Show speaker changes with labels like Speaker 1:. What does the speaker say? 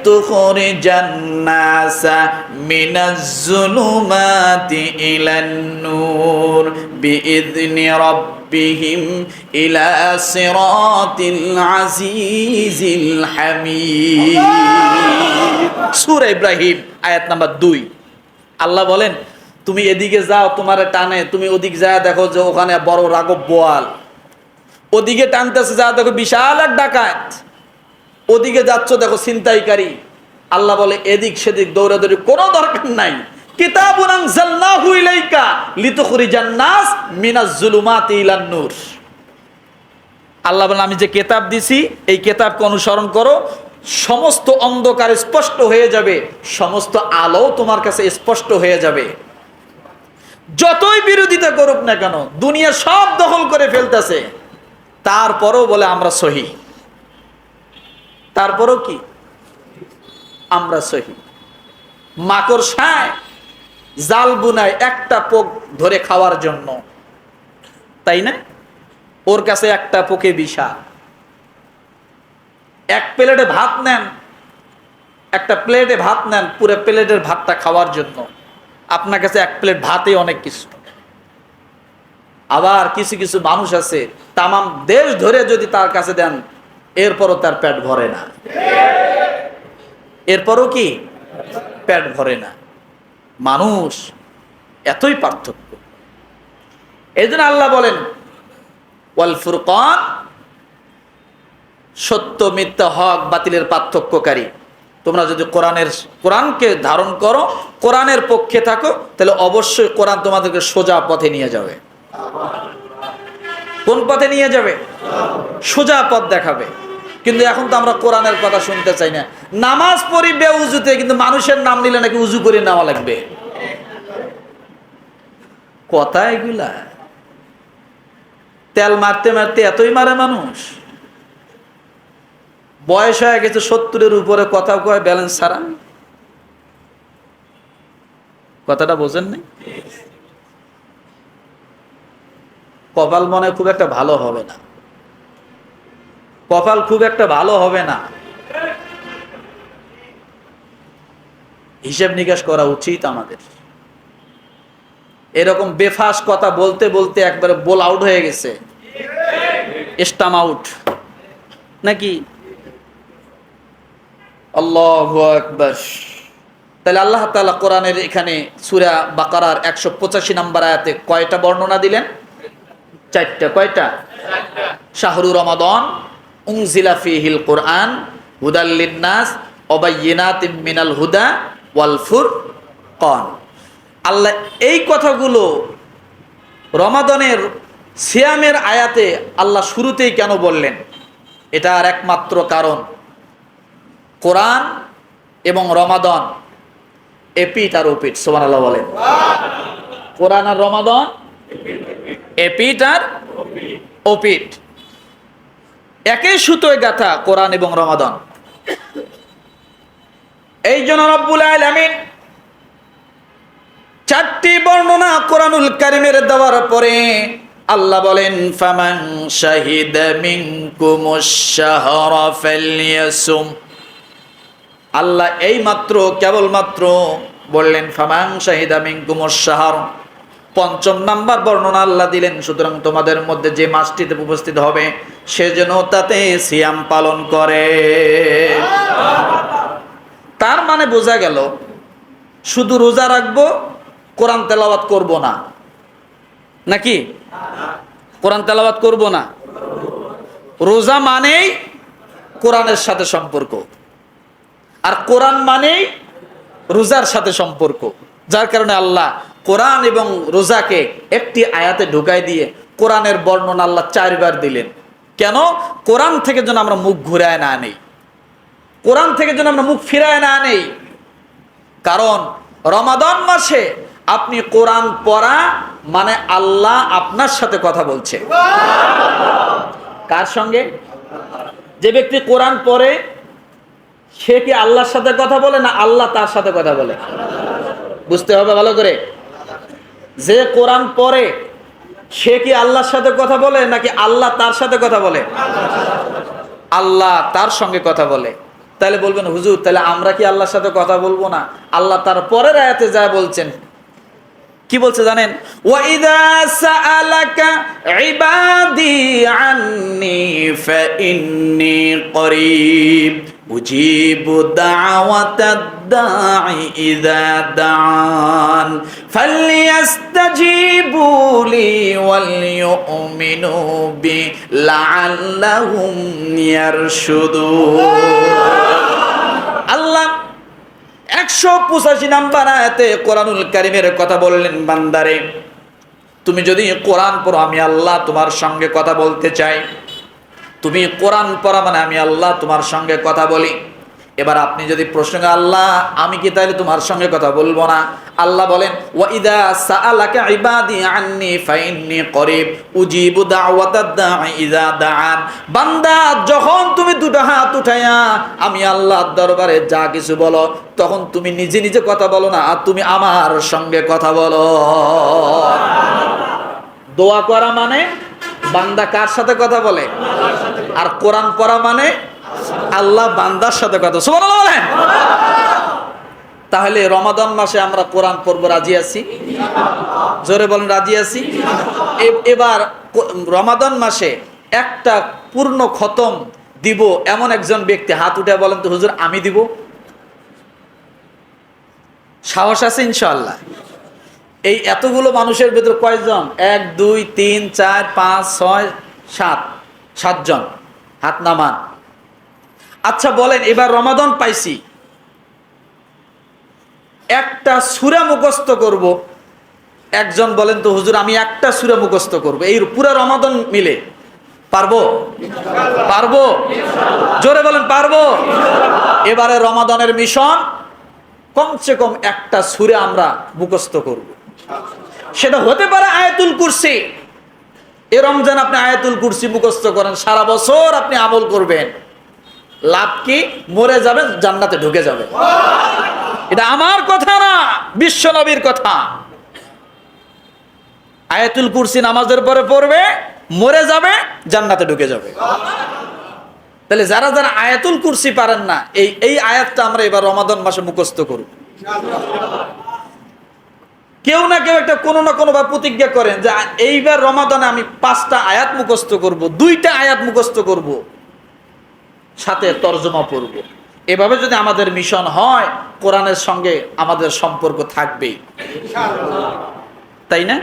Speaker 1: لتخرج الناس من الظلمات إلى النور بإذن ربهم إلى صراط العزيز الحميد সূরা ইব্রাহিম আয়াত নাম্বার দুই আল্লাহ বলেন তুমি এদিকে যাও তোমার টানে তুমি ওদিক যা দেখো যে ওখানে বড় রাগব বোয়াল ওদিকে টানতেছে যা দেখো বিশাল এক ডাকাত ওদিকে যাচ্ছ, দেখো ছিনতাইকারী। আল্লাহ বলে, এদিক সেদিক দৌড়াদৌড়ি কোনো দরকার নাই। কিতাবুন আনজালনাহু ইলাইকা লিতুখরিজান নাস মিনাজ জুলুমাতি ইলান নূর। আল্লাহ বলেন আমি যে কেতাব দিছি, এই কেতাবকে অনুসরণ করো। সমস্ত অন্ধকার স্পষ্ট হয়ে যাবে, সমস্ত আলো তোমার কাছে স্পষ্ট হয়ে যাবে। যতই বিরোধিতা করুক না কেন, দুনিয়া সব দখল করে ফেলতেছে। তারপরও বলে, আমরা সহি। তারপরও কি? আমরা সহি। মাকড় সায়, জাল বুনায় একটা পোক ধরে খাওয়ার জন্য। তাই না? ওর কাছে একটা পোকে বিষা এক প্লেটে ভাত নেন, একটা প্লেটে ভাত নেন, পুরো প্লেটের ভাতটা খাওয়ার জন্য। আপনার কাছে এক প্লেট ভাতে অনেক কিছু। আবার কিছু কিছু মানুষ আছে, তামাম দেশ ধরে যদি তার কাছে দেন এরপরও তার পেট ভরে না। এরপরও কি? পেট ভরে না। মানুষ এতই পার্থক্য। এই জন্য আল্লাহ বলেন, ওয়াল ফুরকান সত্য, মিথ্যা, হক, বাতিলের পার্থক্যকারী। তোমরা যদি কোরআনের, কোরআনকে ধারণ করো, কোরআনের পক্ষে থাকো, তাহলে অবশ্যই কোরআন তোমাদেরকে সোজা পথে নিয়ে যাবে। কোন পথে নিয়ে যাবে? সোজা পথ দেখাবে। কিন্তু এখন তো আমরা কোরআনের কথা শুনতে চাই না। নামাজ পড়ি বে উজুতে কিন্তু মানুষের নাম নিলে নাকি উজু করে নেওয়া লাগবে। কথা এগুলা। তেল মারতে মারতে এতই মারে মানুষ। বয়স হয়ে গেছে সত্তরের উপরে কথা কয় ব্যালেন্স ছাড়া? কথাটা বোঝেন নাই কপাল মনে খুব একটা ভালো হবে না। কপাল খুব একটা ভালো হবে না। হিসেব নিকাশ করা উচিত আমাদের। এরকম বেফাস কথা বলতে বলতে একবারে বোল আউট হয়ে গেছে। স্টাম আউট নাকি? আল্লাহ আকবার। তাহলে আল্লাহ তাআলা কোরআনের এখানে সূরা বাকারার একশো পঁচাশি নাম্বার আয়াতে কয়টা বর্ণনা দিলেন? চারটা, কয়টা? শাহরু রমাদন উংজিলা ফিহিল কোরআন হুদাল্লিন নাস অবাইয়িনাতিম মিনাল হুদা ওয়াল ফুরকান। আল্লাহ এই কথাগুলো রমাদনের সিয়ামের আয়াতে আল্লাহ শুরুতেই কেন বললেন? এটার একমাত্র কারণ। কোরআন এবং রমাদন এপিট আর ওপিট সোমান আল্লাহ বলেন। কোরআন আর রমাদন এপিট আর ওপিট একই সুতোয় গাথা কোরআন এবং এই জন্য রব্বুল চারটি বর্ণনা কোরআনুল কারিমের দেওয়ার পরে আল্লাহ বলেন, ফামান শাহিদ ফালইয়াসুম। আল্লাহ এই মাত্র কেবলমাত্র বললেন, ফামান শাহিদা মিনকুমুশ শাহর। পঞ্চম নাম্বার বর্ণনা আল্লাহ দিলেন, সুতরাং তোমাদের মধ্যে যে মাসটিতে উপস্থিত হবে, সে যেন তাতে সিয়াম পালন করে। তার মানে বোঝা গেল, শুধু রোজা রাখব, কোরআন তেলাওয়াত করব না। নাকি? কোরআন তেলাওয়াত করব না। রোজা মানেই কোরআনের সাথে সম্পর্ক। আর কোরআন মানেই রোজার সাথে সম্পর্ক। যার কারণে আল্লাহ কোরআন এবং রোজাকে একটি আয়াতে ঢুকাই দিয়ে কোরআনের বর্ণনা আল্লাহ চারবার দিলেন। কেন? কোরআন থেকে যেন আমরা মুখ ঘুরায় না নেই। কোরআন থেকে যেন আমরা মুখ ফিরায় না নেই। কারণ রমাদান মাসে আপনি কোরআন পড়া মানে আল্লাহ আপনার সাথে কথা বলছে। কার সঙ্গে? যে ব্যক্তি কোরআন পড়ে, সে কি আল্লাহর সাথে কথা বলে না আল্লাহ তার সাথে কথা বলে? বুঝতে হবে ভালো করে। যে কোরআন পড়ে, সে কি আল্লাহর সাথে কথা বলে, নাকি আল্লাহ তার সাথে কথা বলে? আল্লাহ তার সঙ্গে কথা বলে। তাহলে বলবেন, হুজুর, তাহলে আমরা কি আল্লাহর সাথে কথা বলব না? আল্লাহ তার পরের আয়াতে যা বলছেন, কি বলছে জানেন? ওয়াইদা আন্নি ফাইন্নি করিব। দাওয়াতাদ দাঈ ইযা দাআন ফালইস্তাজিবু লি ওয়াল ইউমিনু বি লাআল্লাহুম ইয়ারশুদুন আল্লাহ একশো পঁচাশি নাম্বার আয়াতে কোরআনুল কারিমের কথা বললেন, বান্দারে, তুমি যদি কোরআন পড়ো, আমি আল্লাহ তোমার সঙ্গে কথা বলতে চাই। তুমি কোরআন পড়া মানে আমি আল্লাহ তোমার সঙ্গে কথা বলি। এবার আপনি যদি প্রশ্ন আল্লাহ, আমি কি তাহলে তোমার সঙ্গে কথা বলব না? আল্লাহ বলেন করিব বান্দা, যখন তুমি দুটো হাত উঠাইয়া, আমি আল্লাহর দরবারে যা কিছু বলো, তখন তুমি নিজে নিজে কথা বলো না, আর তুমি আমার সঙ্গে কথা বলো। দোয়া করা মানে বান্দা কার সাথে কথা বলে? আর কোরআন পড়া মানে আল্লাহ বান্দার সাথে কথা বলেন। তাহলে রমাদান মাসে আমরা কোরআন পড়ব, রাজি আছি? জোরে বলেন, রাজি আছি? এবার রমাদান মাসে একটা পূর্ণ খতম দিব এমন একজন ব্যক্তি। হাত উঠে বলেন তো, হুজুর, আমি দিব? সাহস আছে ইনশাআল্লাহ। এই এতগুলো মানুষের ভিতর কয়জন? এক, দুই, তিন, চার, পাঁচ, ছয়, সাত। সাতজন। হাত নামান। আচ্ছা বলেন, এবার রমাদন পাইছি। একটা সুরা মুখস্থ করব। একজন বলেন তো, হুজুর, আমি একটা সুরা মুখস্থ করব। এই পুরা রমাদন মিলে। পারব? পারব? জোরে বলেন, পারব? এবারে রমাদনের মিশন কমসে কম একটা সুরে আমরা মুখস্থ করব। সেটা হতে পারে আয়াতুল কুরসি। এ রমজান আপনি আয়াতুল কুরসি মুখস্থ করেন, সারা বছর আপনি আমল করবেন। লাভ কি? মরে যাবেন, জান্নাতে ঢুকে যাবে এটা আমার কথা না, বিশ্ব নবীর কথা। আয়াতুল কুরসি নামাজের পরে পড়বে, মরে যাবে, জান্নাতে ঢুকে যাবে। তাহলে যারা যারা আয়াতুল কুরসি পারেন না, এই এই আয়াতটা আমরা এবার রমাদন মাসে মুখস্থ করব। কেউ না কেউ একটা কোনো না কোনোভাবে প্রতিজ্ঞা করেন যে এইবার রমাদানে আমি পাঁচটা আয়াত মুখস্থ করব, দুইটা আয়াত মুখস্থ করব, সাথে তর্জমা পড়ব। এভাবে যদি আমাদের মিশন হয়, কোরআনের সঙ্গে আমাদের সম্পর্ক থাকবেই। তাই না?